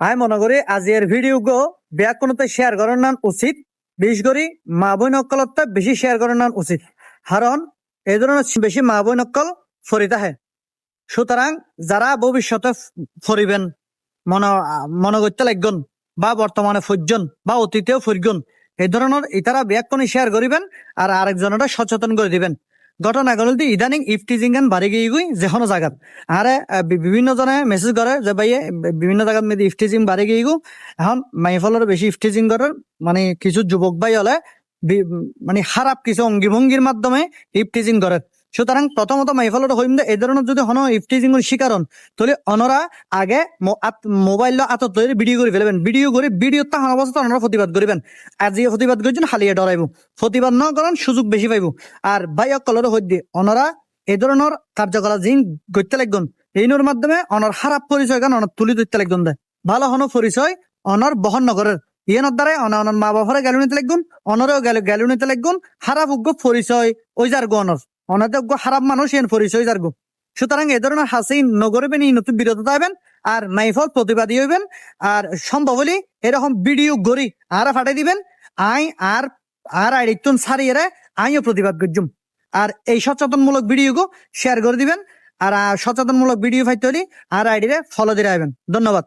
আমি মনে করি আজিয়ের ভিডিও গো বেয়া কোনোতে শেয়ার করার নান উচিত। বিশেষ করে মা বই নকলতা বেশি শেয়ার করার নান উচিত। কারণ এই ধরনের বেশি মা বই নকল ফরিতে আহে। সুতরাং যারা ভবিষ্যতে ফরিবেন, মনে মনে করতে লাগবেন বা বর্তমানে ফরজন বা অতীতেও ফরগুন এই ধরনের ইতারা ব্যাক কোনে শেয়ার করিবেন আর আরেকজনটা সচেতন করে দিবেন। ঘটনা গল ইদানিং ইফটিজিং গান বাড়ি গিয়ে গই যেখন কোনো জায়গাত আরে বিভিন্ন জনে মেসেজ করে যে ভাই বিভিন্ন জায়গাত মেয়েদের ইফটিজিং বাড়ি গিয়ে গু এখন মাইফলের বেশি ইফটিজিং করার মানে কিছু যুবক ভাই হলে মানে খারাপ কিছু অঙ্গি ভঙ্গির মাধ্যমে ইফটিজিং করে সুতরাং প্রথমত মাইফলের হইম যে এই ধরনের যদি হন ইফটিজিং এর শিকার হন তাহলে অনরা আগে মোবাইল আতত তৈরি ভিডিও করে ফেলবেন। ভিডিও করে ভিডিও তাহার অবস্থা অনরা প্রতিবাদ করিবেন। আজি প্রতিবাদ করছেন হালিয়ে ডরাইব। প্রতিবাদ ন করেন সুযোগ বেশি পাইব। আর ভাই অকলের হইতে অনরা এই ধরনের কার্যকলাপ যিন করতে লাগবেন। এইনোর মাধ্যমে অনর খারাপ পরিচয় গান অনর তুলি ধরতে লাগবেন দে। ভালো হন পরিচয় অনর বহন নগরের ইয়েনর দ্বারাই অন অনর মা বাবারে গ্যালু নিতে লাগবেন, অনরেও গ্যালু গ্যালু নিতে লাগবেন। খারাপ উগ্র পরিচয় ওই যার গো অনাতে খারাপ মানুষ এন পরিচয় যার গো। সুতরাং এ ধরনের হাসি নগরবেন এই নতুন বিরত থাকবেন আর মাইফল প্রতিবাদী হইবেন আর সম্ভব হলে এরকম ভিডিও গড়ি আর ফাটাই দিবেন, আই আর আর আইডিতুন সারিয়ে আইও প্রতিবাদ করজুম। আর এই সচেতনমূলক ভিডিও গো শেয়ার করে দিবেন, আর সচেতনমূলক ভিডিও পাইতে হলে আর আইডিরে ফলো দিয়ে রাখবেন ধন্যবাদ।